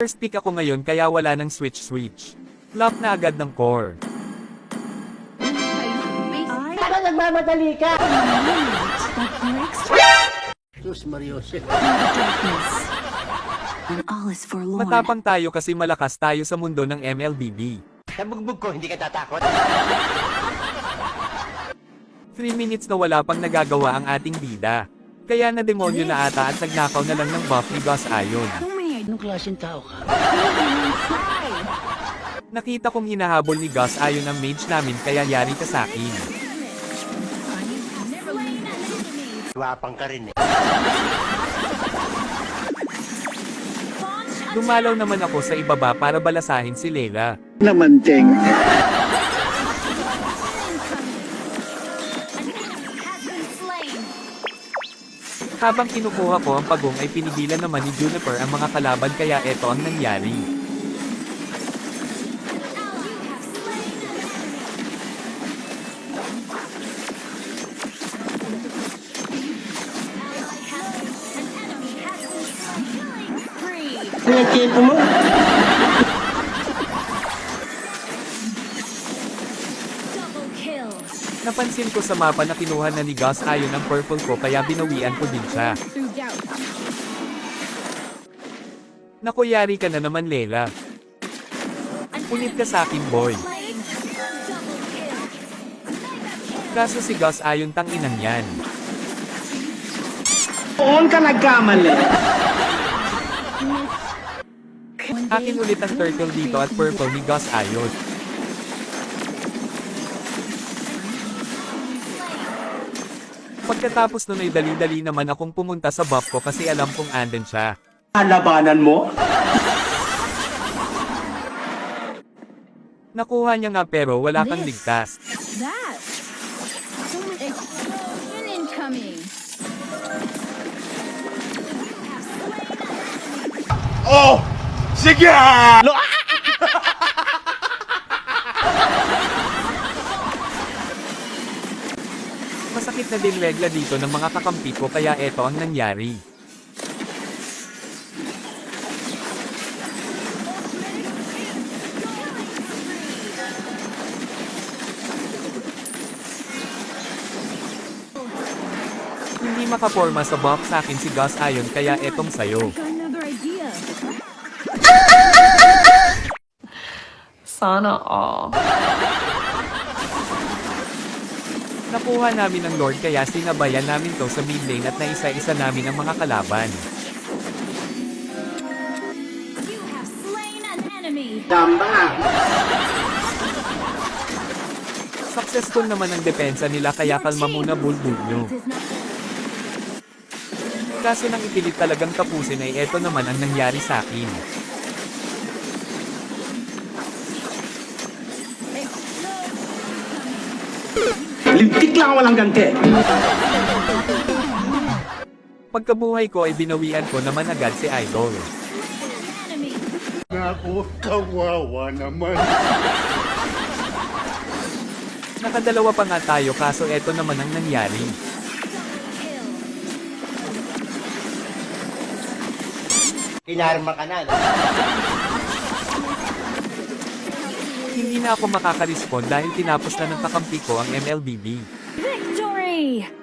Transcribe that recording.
First pick ako ngayon kaya wala ng switch-switch. Flop na agad ng core. Para nagmamadali ka! Diyos Mariose. All is forlorn. Matapang tayo kasi malakas tayo sa mundo ng MLBB. Sa bugbog ko, hindi ka tatakot. 3 minutes na wala pang nagagawa ang ating bida. Kaya na demonyo na ata at nagnakaw na lang ng buff ni Gus Ayon. Anong klaseng tao ka? Nakita kong hinahabol ni Gus Ayon ang mage namin kaya yari ka sa akin. Wapang ka rin eh. Dumalaw naman ako sa ibaba para balasahin si Leila. Namanteng. Habang kinukuha ko ang pagong ay pinigilan naman ni Juniper ang mga kalaban kaya eto ang nangyari. Pinagkipo mo? Napansin ko sa mapa na kinuha na ni Gus Ayon ang purple ko kaya binawian ko din siya. Naku yari ka na naman Lela. Punit ka sa akin boy. Kaso si Gus Ayon tang inang yan. Doon ka nagkamali. Akin ulit ang turtle dito at purple ni Gus Ayon. Pagkatapos nun ay dali-dali naman akong pumunta sa buff ko kasi alam kong andun siya. Alabanan mo? Nakuha niya nga pero wala kang ligtas. That. Someone explosion incoming. Masakit na din regla dito ng mga kakampi ko kaya eto ang nangyari. Hindi makaporma sa box sa akin si Gus Ayon kaya etong sayo. Sana all. Nakuha namin ng Lord kaya sinabayan namin to sa mid lane at naisa-isa namin ang mga kalaban. Tamba! Successful naman ang depensa nila kaya kalma muna bulbul nyo. Kaso nang ipilit talagang tapusin ay eto naman ang nangyari sa akin. Lintik lang walang ganti. Pagkabuhay ko ay binawian ko naman agad si Idol. Naku, kawawa naman. Nakadalawa pa nga tayo kaso eto naman ang nangyari. Kill. Kinarma ka na. Hindi na ako makaka-respond dahil tinapos na ng kakampi ko ang MLBB. Victory!